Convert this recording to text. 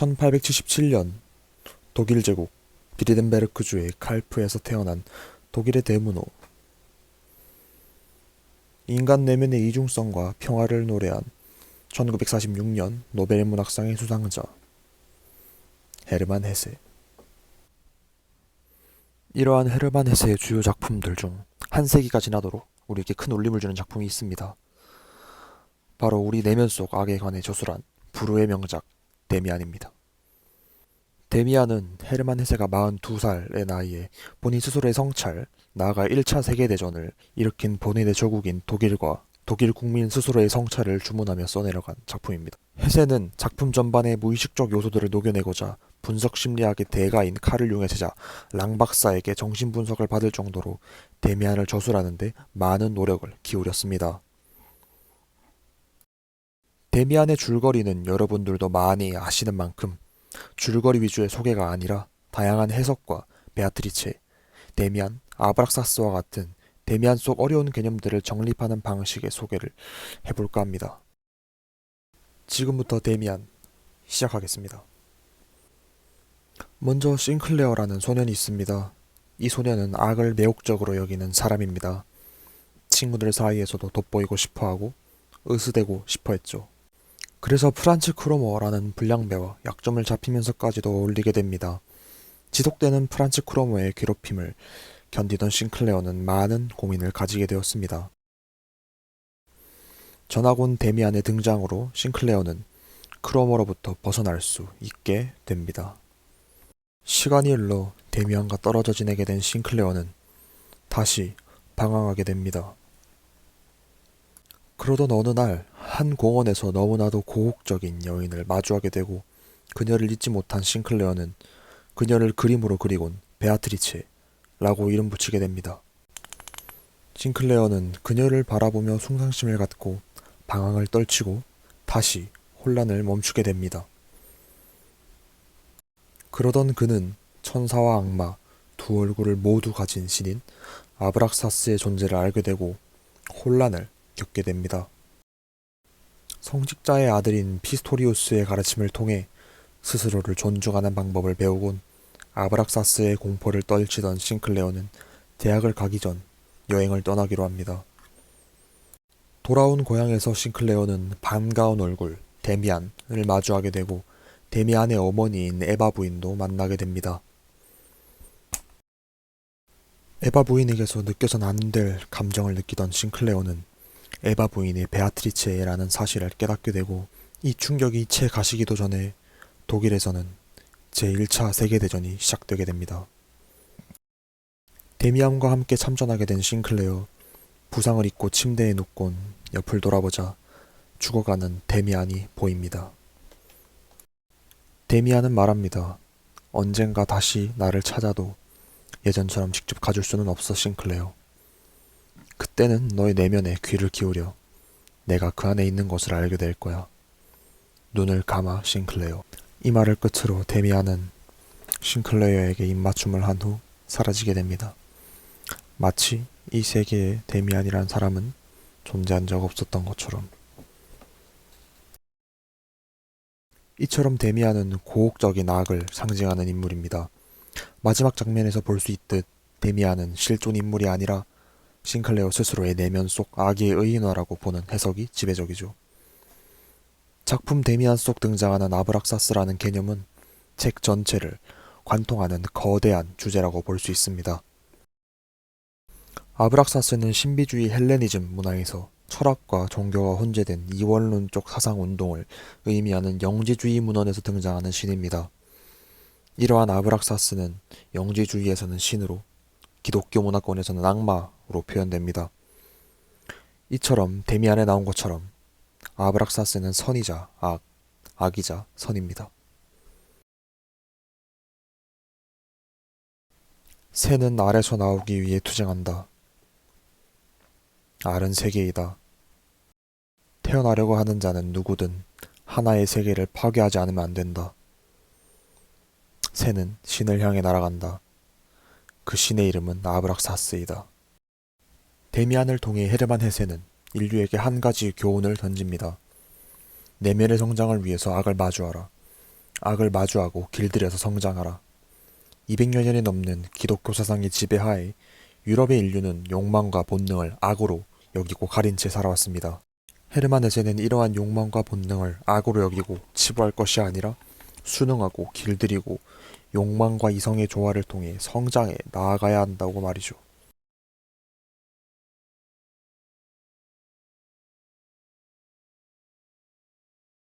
1877년 독일 제국 비르덴베르크주의 칼프에서 태어난 독일의 대문호. 인간 내면의 이중성과 평화를 노래한 1946년 노벨 문학상의 수상자 헤르만 헤세. 이러한 헤르만 헤세의 주요 작품들 중 한 세기가 지나도록 우리에게 큰 울림을 주는 작품이 있습니다. 바로 우리 내면 속 악에 관해 저술한 불후의 명작 데미안입니다. 데미안은 헤르만 헤세가 42살의 나이에 본인 스스로의 성찰, 나아가 1차 세계대전을 일으킨 본인의 조국인 독일과 독일 국민 스스로의 성찰을 주문하며 써내려간 작품입니다. 헤세는 작품 전반의 무의식적 요소들을 녹여내고자 분석 심리학의 대가인 카를 융의 제자 랑 박사에게 정신 분석을 받을 정도로 데미안을 저술하는데 많은 노력을 기울였습니다. 데미안의 줄거리는 여러분들도 많이 아시는 만큼 줄거리 위주의 소개가 아니라 다양한 해석과 베아트리체, 데미안, 아브락사스와 같은 데미안 속 어려운 개념들을 정립하는 방식의 소개를 해볼까 합니다. 지금부터 데미안 시작하겠습니다. 먼저 싱클레어라는 소년이 있습니다. 이 소년은 악을 매혹적으로 여기는 사람입니다. 친구들 사이에서도 돋보이고 싶어하고 으스대고 싶어했죠. 그래서 프란츠 크로머라는 불량배와 약점을 잡히면서까지도 어울리게 됩니다. 지속되는 프란츠 크로머의 괴롭힘을 견디던 싱클레어는 많은 고민을 가지게 되었습니다. 전학 온 데미안의 등장으로 싱클레어는 크로머로부터 벗어날 수 있게 됩니다. 시간이 흘러 데미안과 떨어져 지내게 된 싱클레어는 다시 방황하게 됩니다. 그러던 어느 날 한 공원에서 너무나도 고혹적인 여인을 마주하게 되고 그녀를 잊지 못한 싱클레어는 그녀를 그림으로 그리곤 베아트리체라고 이름 붙이게 됩니다. 싱클레어는 그녀를 바라보며 숭상심을 갖고 방황을 떨치고 다시 혼란을 멈추게 됩니다. 그러던 그는 천사와 악마 두 얼굴을 모두 가진 신인 아브락사스의 존재를 알게 되고 혼란을 겪게 됩니다. 성직자의 아들인 피스토리우스의 가르침을 통해 스스로를 존중하는 방법을 배우곤 아브락사스의 공포를 떨치던 싱클레어는 대학을 가기 전 여행을 떠나기로 합니다. 돌아온 고향에서 싱클레어는 반가운 얼굴 데미안을 마주하게 되고 데미안의 어머니인 에바 부인도 만나게 됩니다. 에바 부인에게서 느껴선 안 될 감정을 느끼던 싱클레어는 에바 부인이 베아트리체라는 사실을 깨닫게 되고 이 충격이 채 가시기도 전에 독일에서는 제1차 세계대전이 시작되게 됩니다. 데미안과 함께 참전하게 된 싱클레어 부상을 입고 침대에 눕곤 옆을 돌아보자 죽어가는 데미안이 보입니다. 데미안은 말합니다. 언젠가 다시 나를 찾아도 예전처럼 직접 가줄 수는 없어 싱클레어. 그때는 너의 내면에 귀를 기울여 내가 그 안에 있는 것을 알게 될 거야. 눈을 감아 싱클레어. 이 말을 끝으로 데미안은 싱클레어에게 입맞춤을 한 후 사라지게 됩니다. 마치 이 세계에 데미안이란 사람은 존재한 적 없었던 것처럼. 이처럼 데미안은 고혹적인 악을 상징하는 인물입니다. 마지막 장면에서 볼 수 있듯 데미안은 실존 인물이 아니라 싱클레어 스스로의 내면 속 악의 의인화라고 보는 해석이 지배적이죠. 작품 데미안 속 등장하는 아브락사스라는 개념은 책 전체를 관통하는 거대한 주제라고 볼 수 있습니다. 아브락사스는 신비주의 헬레니즘 문화에서 철학과 종교가 혼재된 이원론적 사상 운동을 의미하는 영지주의 문헌에서 등장하는 신입니다. 이러한 아브락사스는 영지주의에서는 신으로, 기독교 문화권에서는 악마 로 표현됩니다. 이처럼 데미안에 나온 것처럼 아브락사스는 선이자 악, 악이자 선입니다. 새는 알에서 나오기 위해 투쟁한다. 알은 세계이다. 태어나려고 하는 자는 누구든 하나의 세계를 파괴하지 않으면 안 된다. 새는 신을 향해 날아간다. 그 신의 이름은 아브락사스이다. 데미안을 통해 헤르만 헤세는 인류에게 한 가지 교훈을 던집니다. 내면의 성장을 위해서 악을 마주하라. 악을 마주하고 길들여서 성장하라. 200여 년이 넘는 기독교 사상의 지배하에 유럽의 인류는 욕망과 본능을 악으로 여기고 가린 채 살아왔습니다. 헤르만 헤세는 이러한 욕망과 본능을 악으로 여기고 치부할 것이 아니라 순응하고 길들이고 욕망과 이성의 조화를 통해 성장해 나아가야 한다고 말이죠.